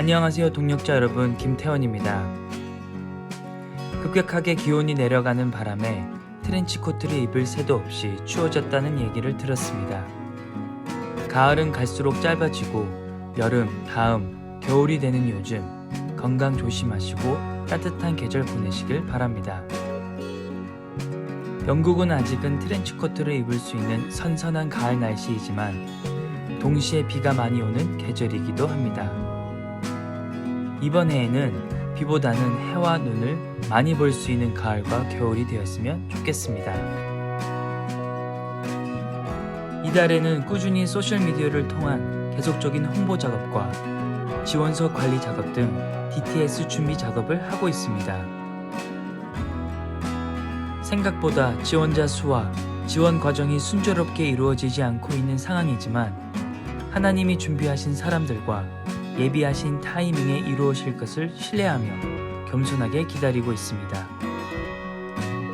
안녕하세요 동력자 여러분 김태원입니다. 급격하게 기온이 내려가는 바람에 트렌치 코트를 입을 새도 없이 추워졌다는 얘기를 들었습니다. 가을은 갈수록 짧아지고 여름, 다음, 겨울이 되는 요즘 건강 조심하시고 따뜻한 계절 보내시길 바랍니다. 영국은 아직은 트렌치 코트를 입을 수 있는 선선한 가을 날씨이지만 동시에 비가 많이 오는 계절이기도 합니다. 이번 해에는 비보다는 해와 눈을 많이 볼 수 있는 가을과 겨울이 되었으면 좋겠습니다. 이달에는 꾸준히 소셜미디어를 통한 계속적인 홍보 작업과 지원서 관리 작업 등 DTS 준비 작업을 하고 있습니다. 생각보다 지원자 수와 지원 과정이 순조롭게 이루어지지 않고 있는 상황이지만 하나님이 준비하신 사람들과 예비하신 타이밍에 이루어질 것을 신뢰하며 겸손하게 기다리고 있습니다.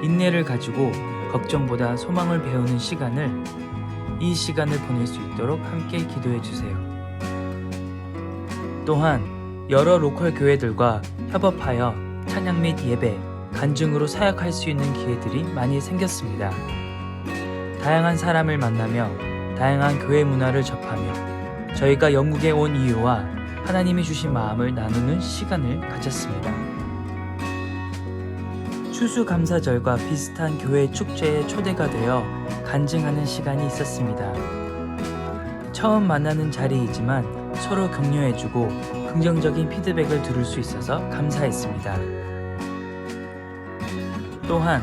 인내를 가지고 걱정보다 소망을 배우는 시간을 이 시간을 보낼 수 있도록 함께 기도해 주세요. 또한 여러 로컬 교회들과 협업하여 찬양 및 예배, 간증으로 사역할 수 있는 기회들이 많이 생겼습니다. 다양한 사람을 만나며 다양한 교회 문화를 접하며 저희가 영국에 온 이유와 하나님이 주신 마음을 나누는 시간을 가졌습니다. 추수감사절과 비슷한 교회 축제에 초대가 되어 간증하는 시간이 있었습니다. 처음 만나는 자리이지만 서로 격려해주고 긍정적인 피드백을 들을 수 있어서 감사했습니다. 또한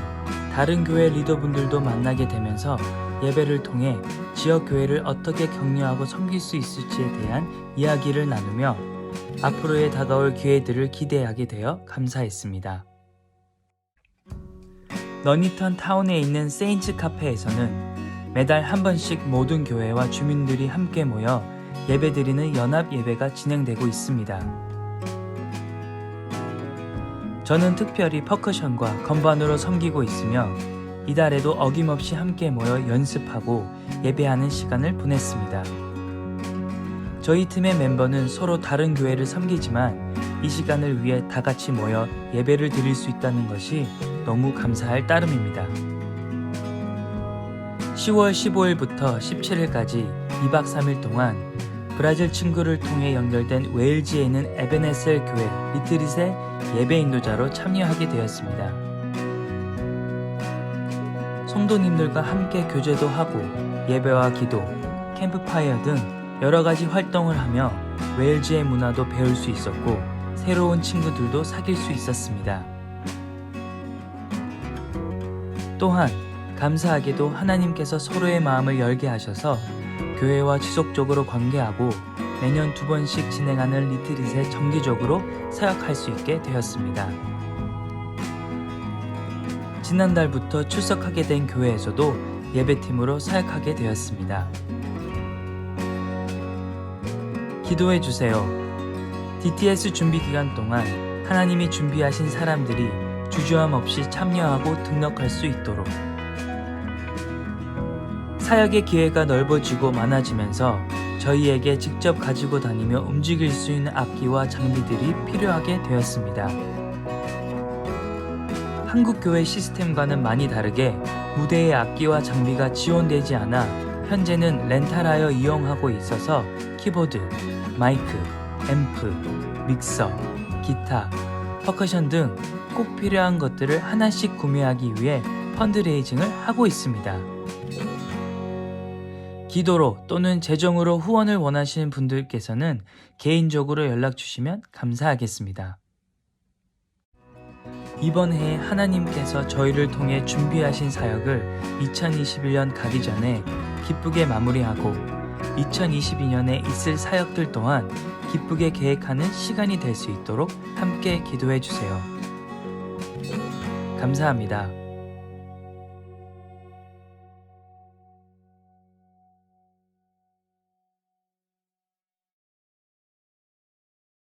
다른 교회 리더분들도 만나게 되면서 예배를 통해 지역 교회를 어떻게 격려하고 섬길 수 있을지에 대한 이야기를 나누며 앞으로의 다가올 기회들을 기대하게 되어 감사했습니다. 너니턴 타운에 있는 세인츠 카페에서는 매달 한 번씩 모든 교회와 주민들이 함께 모여 예배드리는 연합 예배가 진행되고 있습니다. 저는 특별히 퍼커션과 건반으로 섬기고 있으며 이달에도 어김없이 함께 모여 연습하고 예배하는 시간을 보냈습니다. 저희 팀의 멤버는 서로 다른 교회를 섬기지만 이 시간을 위해 다 같이 모여 예배를 드릴 수 있다는 것이 너무 감사할 따름입니다. 10월 15일부터 17일까지 2박 3일 동안 브라질 친구를 통해 연결된 웨일즈에 있는 에베네셀 교회 리트릿의 예배 인도자로 참여하게 되었습니다. 성도님들과 함께 교제도 하고 예배와 기도, 캠프파이어 등 여러 가지 활동을 하며 웨일즈의 문화도 배울 수 있었고 새로운 친구들도 사귈 수 있었습니다. 또한 감사하게도 하나님께서 서로의 마음을 열게 하셔서 교회와 지속적으로 관계하고 매년 두 번씩 진행하는 리트릿에 정기적으로 사역할 수 있게 되었습니다. 지난달부터 출석하게 된 교회에서도 예배팀으로 사역하게 되었습니다. 기도해 주세요. DTS 준비 기간 동안 하나님이 준비하신 사람들이 주저함 없이 참여하고 등록할 수 있도록 사역의 기회가 넓어지고 많아지면서 저희에게 직접 가지고 다니며 움직일 수 있는 악기와 장비들이 필요하게 되었습니다. 한국 교회 시스템과는 많이 다르게 무대의 악기와 장비가 지원되지 않아 현재는 렌탈하여 이용하고 있어서 키보드, 마이크, 앰프, 믹서, 기타, 퍼커션 등 꼭 필요한 것들을 하나씩 구매하기 위해 펀드레이징을 하고 있습니다. 기도로 또는 재정으로 후원을 원하시는 분들께서는 개인적으로 연락 주시면 감사하겠습니다. 이번 해에 하나님께서 저희를 통해 준비하신 사역을 2021년 가기 전에 기쁘게 마무리하고 2022년에 있을 사역들 또한 기쁘게 계획하는 시간이 될 수 있도록 함께 기도해 주세요. 감사합니다.